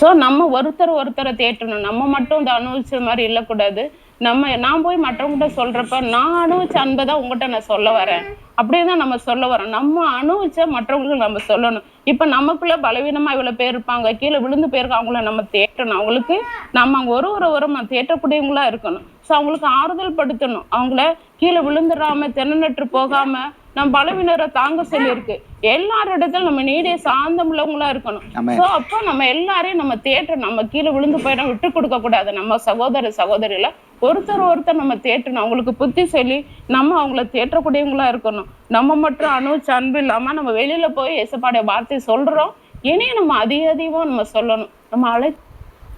So நம்ம ஒருத்தர் ஒருத்தரை தேற்றணும். நம்ம மட்டும் இந்த அனுபவிச்ச மாதிரி இல்லக்கூடாது. நம்ம நான் போய் மற்றவங்ககிட்ட சொல்றப்ப நான் அனுபவிச்ச அன்பை தான் உங்ககிட்ட நான் சொல்ல வரேன். அப்படியே தான் நம்ம சொல்ல வரோம். நம்ம அனுபவிச்ச மற்றவங்களுக்கு நம்ம சொல்லணும். இப்ப நமக்குள்ள பலவீனமா இவ்வளவு பேர் இருப்பாங்க. கீழே விழுந்து போயிருக்க அவங்கள நம்ம தேற்றணும் அவங்களுக்கு நம்ம அவங்க ஒரு ஒரு ஒரு தேற்றக்கூடியவங்களா இருக்கணும். ஸோ அவங்களுக்கு ஆறுதல் படுத்தணும். அவங்கள கீழே விழுந்துடாம தென்னநற்று போகாம நம்ம பலவீனரை தாங்க சொல்லியிருக்கு. எல்லாரிடத்திலும் நம்ம நீடிய சாந்தம் உள்ளவங்களா இருக்கணும். சோ அப்போ நம்ம எல்லாரையும் நம்ம தேற்றணும் நம்ம கீழே விழுந்து போயிடும் விட்டு கொடுக்க கூடாது. நம்ம சகோதர சகோதரில ஒருத்தர் ஒருத்தர் நம்ம தேற்றணும் அவங்களுக்கு புத்தி சொல்லி நம்ம அவங்கள தேற்றக்கூடியவங்களா இருக்கணும். நம்ம மட்டும் அணு அன்பு இல்லாம நம்ம வெளியில போய் எசப்பாடைய வார்த்தை சொல்றோம். இனியும் நம்ம அதிக அதிகமாக நம்ம சொல்லணும். நம்ம அழை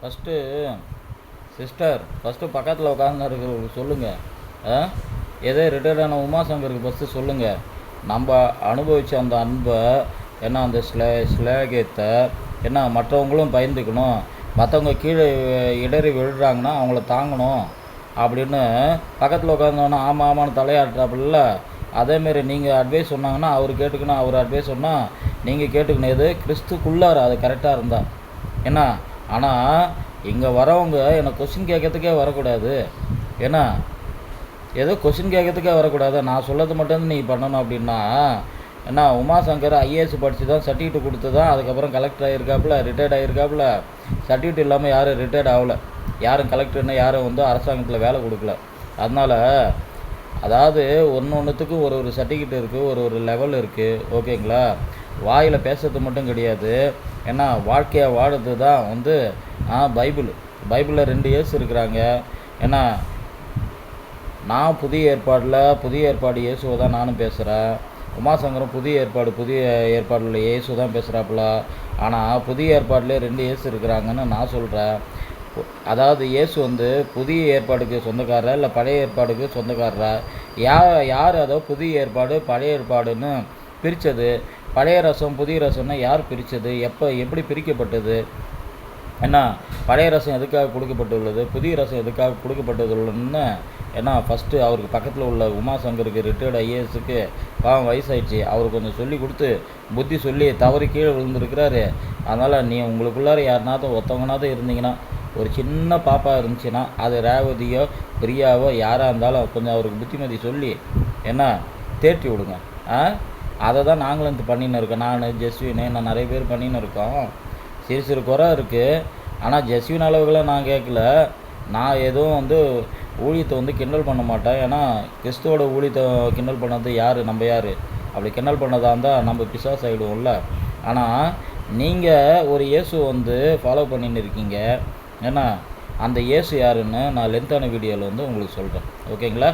ஃபஸ்ட்டு சிஸ்டர் ஃபஸ்ட்டு பக்கத்தில் உட்காந்து இருக்கிறவங்களுக்கு சொல்லுங்கள் எதே எதோ ரிட்டையர்டான உமாசங்கருக்கு ஃபஸ்ட்டு சொல்லுங்கள் நம்ம அனுபவித்த அந்த அன்பை என்ன அந்த ஸ்லே ஸ்லேகத்தை என்ன மற்றவங்களும் பயந்துக்கணும். மற்றவங்க கீழே இடறி விழுறாங்கன்னா அவங்கள தாங்கணும். அப்படின்னு பக்கத்தில் உட்காந்தோன்னா ஆமாம் ஆமான்னு தலையாட்டுறாப்புல. அதேமாரி நீங்கள் அட்வைஸ் சொன்னாங்கன்னா அவர் கேட்டுக்கணும் அவர் அட்வைஸ் சொன்னால் நீங்கள் கேட்டுக்கணும். எது? கிறிஸ்துக்குள்ளார அது கரெக்டாக இருந்தால் என்ன ஆனால் இங்கே வரவங்க எனக்கு கொஸ்டின் கேட்கறதுக்கே வரக்கூடாது. ஏன்னா ஏதோ கொஸ்டின் கேட்கறதுக்கே வரக்கூடாது. நான் சொல்லது மட்டும் நீ பண்ணணும் அப்படின்னா ஏன்னா உமாசங்கர் ஐஏஎஸ் படித்து தான் சர்டிஃபிகேட் கொடுத்து தான் அதுக்கப்புறம் கலெக்டர் ஆகியிருக்காப்புல ரிட்டையர்ட் ஆகியிருக்காப்புல சர்டிஃபிகேட் இல்லாமல் யாரும் ரிட்டையர்ட் ஆகலை. யாரும் கலெக்டர்னு யாரும் வந்து அரசாங்கத்தில் வேலை கொடுக்கல. அதனால் அதாவது ஒன்று ஒன்றுத்துக்கும் ஒரு ஒரு சர்டிஃபிகேட் இருக்குது ஒரு ஒரு லெவல் இருக்குது ஓகேங்களா வாயில் பேசுறது மட்டும் கிடையாது. ஏன்னா வாழ்க்கையை வாழுறது தான் வந்து பைபிள். பைபிளில் ரெண்டு இயேசு இருக்கிறாங்க. ஏன்னா நான் புதிய ஏற்பாடில் புதிய ஏற்பாடு இயேசுவை தான் நானும் பேசுகிறேன் உமாசங்கரம் புதிய ஏற்பாடு புதிய ஏற்பாடில் இயேசு தான் பேசுகிறாப்புல ஆனால் புதிய ஏற்பாட்டிலே ரெண்டு இயேசு இருக்கிறாங்கன்னு நான் சொல்கிறேன் அதாவது இயேசு வந்து புதிய ஏற்பாடுக்கு சொந்தக்காரரா இல்லை பழைய ஏற்பாடுக்கு சொந்தக்காரரா? யார் யார் அதோ புதிய ஏற்பாடு பழைய ஏற்பாடுன்னு பிரித்தது பழைய ரசம் புதிய ரசம்னா யார் பிரித்தது எப்போ எப்படி பிரிக்கப்பட்டது? என்ன பழைய ரசம் எதுக்காக கொடுக்கப்பட்டுள்ளது? புதிய ரசம் எதுக்காக கொடுக்கப்பட்டுள்ளதுன்னு ஏன்னா ஃபஸ்ட்டு அவருக்கு பக்கத்தில் உள்ள உமாசங்கருக்கு ரிட்டையர்டு ஐஏஎஸுக்கு பாவம் வயசாயிடுச்சு. அவர் கொஞ்சம் சொல்லி கொடுத்து புத்தி சொல்லி தவறி கீழே விழுந்திருக்கிறாரு. அதனால் நீ உங்களுக்குள்ளார யாருனாவது ஒருத்தவங்கனாவது இருந்தீங்கன்னா ஒரு சின்ன பாப்பா இருந்துச்சுன்னா அது ரேவதியோ பிரியாவோ யாராக இருந்தாலும் கொஞ்சம் அவருக்கு புத்திமதி சொல்லி என்ன தேற்றி விடுங்க. ஆ? அதை தான் நாங்களும் இது பண்ணின்னு இருக்கோம். நான் ஜெஸ்வின் நான் நிறைய பேர் பண்ணின்னு இருக்கோம். சிறு சிறு குறை இருக்குது ஆனால் ஜெஸ்வின் அளவுக்குலாம் நான் கேட்கல. நான் எதுவும் வந்து ஊழியத்தை வந்து கிண்டல் பண்ண மாட்டேன். ஏன்னா கிறிஸ்துவோட ஊழியத்தை கிண்டல் பண்ணது யார்? நம்ம யார்? அப்படி கிண்டல் பண்ணதா இருந்தால் நம்ம பிசாஸ் ஆகிடுவோம்ல ஆனால் நீங்கள் ஒரு இயேசு வந்து ஃபாலோ பண்ணின்னு இருக்கீங்க. ஏன்னா அந்த இயேசு யாருன்னு நான் லென்த்தான வீடியோவில் வந்து உங்களுக்கு சொல்கிறேன் ஓகேங்களா